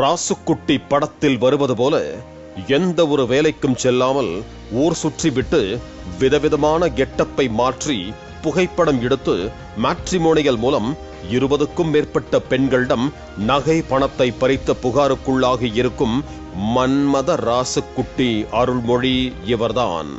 ராசுக்குட்டி படத்தில் வருவது போல எந்த ஒரு வேலைக்கும் செல்லாமல் ஊர் சுற்றிவிட்டு விதவிதமான கெட்டப்பை மாற்றி புகைப்படம் எடுத்து மேட்ரிமோனியல் மூலம் இருபதுக்கும் மேற்பட்ட பெண்களிடம் நகை பணத்தை பறித்த புகாருக்குள்ளாகி இருக்கும் மன்மத ராசுக்குட்டி அருள்மொழி இவர்தான்.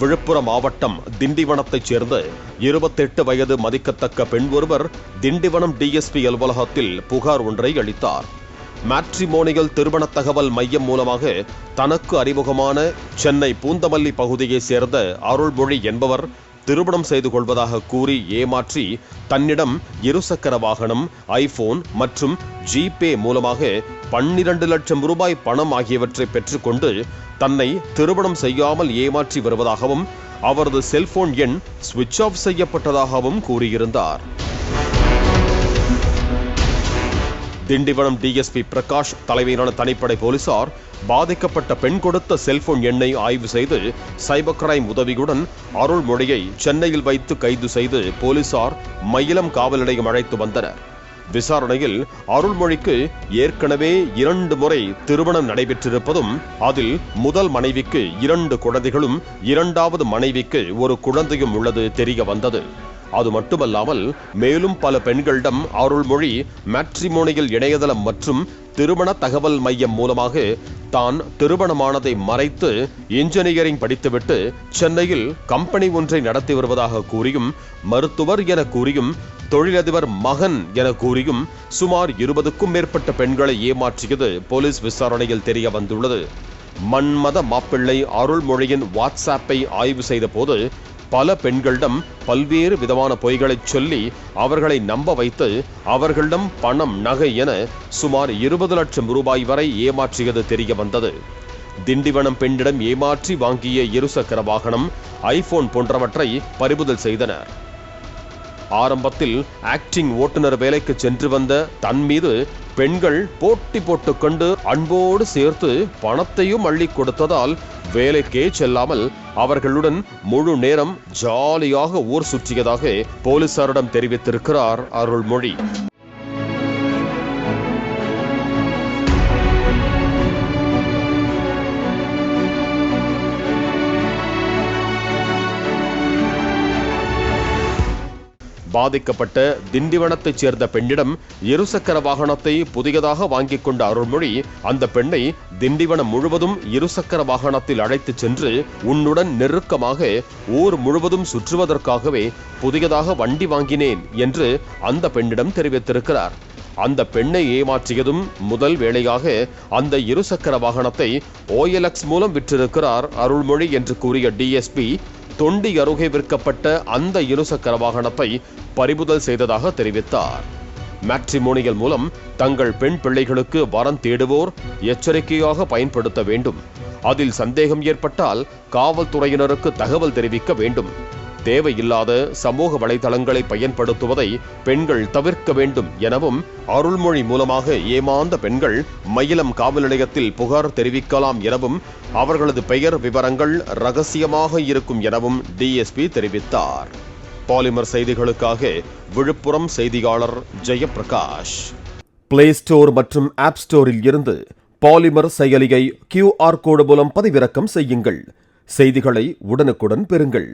விழுப்புரம் மாவட்டம் திண்டிவனத்தைச் சேர்ந்த இருபத்தெட்டு வயது மதிக்கத்தக்க பெண் ஒருவர் திண்டிவனம் டிஎஸ்பி அலுவலகத்தில் புகார் ஒன்றை அளித்தார். மேட்ரிமோனியல் திருமண தகவல் மையம் மூலமாக தனக்கு அறிமுகமான சென்னை பூந்தமல்லி பகுதியைச் சேர்ந்த அருள்மொழி என்பவர் திருமணம் செய்து கொள்வதாக கூறி ஏமாற்றி தன்னிடம் இருசக்கர வாகனம் ஐபோன் மற்றும் ஜிபே மூலமாக பன்னிரண்டு லட்சம் ரூபாய் பணம் ஆகியவற்றை பெற்றுக்கொண்டு தன்னை திருமணம் செய்யாமல் ஏமாற்றி வருவதாகவும் அவரது செல்போன் எண் சுவிட்ச் ஆஃப் செய்யப்பட்டதாகவும் கூறியிருந்தார். திண்டிவனம் டிஎஸ்பி பிரகாஷ் தலைமையிலான தனிப்படை போலீசார் பாதிக்கப்பட்ட பெண் கொடுத்த செல்போன் எண்ணை ஆய்வு செய்து சைபர் கிரைம் உதவியுடன் அருள்மொழியை சென்னையில் வைத்து கைது செய்து போலீசார் மயிலம் காவல் நிலையம் அழைத்து வந்தனர். விசாரணையில் அருள்மொழிக்கு ஏற்கனவே இரண்டு முறை திருமணம் நடைபெற்றிருப்பதும் அதில் முதல் மனைவிக்கு இரண்டு குழந்தைகளும் இரண்டாவது மனைவிக்கு ஒரு குழந்தையும் உள்ளது தெரிய வந்தது. அது மட்டுமல்லாமல் மேலும் பல பெண்களிடம் அருள்மொழி மேட்ரிமோனியல் இணையதளம் மற்றும் திருமண தகவல் மையம் மூலமாக தான் திருமணமானதை மறைத்து இன்ஜினியரிங் படித்துவிட்டு சென்னையில் கம்பெனி ஒன்றை நடத்தி வருவதாக கூறியும் மருத்துவர் என கூறியும் தொழிலதிபர் மகன் என கூறியும் சுமார் இருபதுக்கும் மேற்பட்ட பெண்களை ஏமாற்றியது போலீஸ் விசாரணையில் தெரிய வந்துள்ளது மன்மத மாப்பிள்ளை அருள்மொழியின் வாட்ஸ்ஆப்பை ஆய்வு செய்தபோது பல பெண்களிடம் பல்வேறு விதமான பொய்களைச் சொல்லி அவர்களை நம்ப வைத்து அவர்களிடம் பணம் நகை என சுமார் இருபது லட்சம் ரூபாய் வரை ஏமாற்றியது தெரிய வந்தது. திண்டிவனம் பெண்ணிடம் ஏமாற்றி வாங்கிய இருசக்கர வாகனம் ஐபோன் போன்றவற்றை பறிமுதல் செய்தனர். ஆரம்பத்தில் ஆக்டிங் ஓட்டுநர் வேலைக்கு சென்று வந்த தன் மீது பெண்கள் போட்டி போட்டுக்கொண்டு அன்போடு சேர்த்து பணத்தையும் அள்ளி கொடுத்ததால் வேலைக்கே செல்லாமல் அவர்களுடன் முழு நேரம் ஜாலியாக ஊர் சுற்றியதாக போலீசாரிடம் தெரிவித்திருக்கிறார் அருள்மொழி. பாதிக்கப்பட்ட திண்டிவனத்தைச் சேர்ந்த பெண்ணிடம் இருசக்கர வாகனத்தை புதியதாக வாங்கிக் கொண்ட அருள்மொழி அந்த பெண்ணை திண்டிவனம் முழுவதும் இருசக்கர வாகனத்தில் அழைத்துச் சென்று உன்னுடன் நெருக்கமாக ஊர் முழுவதும் சுற்றுவதற்காகவே புதியதாக வண்டி வாங்கினேன் என்று அந்த பெண்ணிடம் தெரிவித்திருக்கிறார். அந்த பெண்ணை ஏமாற்றியதும் முதல் வேளையாக அந்த இருசக்கர வாகனத்தை ஓஎல்எக்ஸ் மூலம் விற்றிருக்கிறார் அருள்மொழி என்று கூறிய டிஎஸ்பி தொண்டி அருகே விற்கப்பட்ட அந்த இருசக்கர வாகனத்தை பறிமுதல் செய்ததாக தெரிவித்தார். மேட்ரிமோனியல் மூலம் தங்கள் பெண் பிள்ளைகளுக்கு வரம் தேடுவோர் எச்சரிக்கையாக பயன்படுத்த வேண்டும். அதில் சந்தேகம் ஏற்பட்டால் காவல்துறையினருக்கு தகவல் தெரிவிக்க வேண்டும். தேவையில்லாத சமூக வலைதளங்களை பயன்படுத்துவதை பெண்கள் தவிர்க்க வேண்டும் எனவும் அருள்மொழி மூலமாக ஏமாந்த பெண்கள் மயிலம் காவல் நிலையத்தில் புகார் தெரிவிக்கலாம் எனவும் அவர்களது பெயர் விவரங்கள் ரகசியமாக இருக்கும் எனவும் டிஎஸ்பி தெரிவித்தார். பாலிமர் செய்திகளுக்காக விழுப்புரம் செய்தியாளர் ஜெயபிரகாஷ். பிளே ஸ்டோர் மற்றும் ஆப் ஸ்டோரில் இருந்து பாலிமர் செயலியை கியூஆர் கோடு மூலம் பதிவிறக்கம் செய்யுங்கள். செய்திகளை உடனுக்குடன் பெறுங்கள்.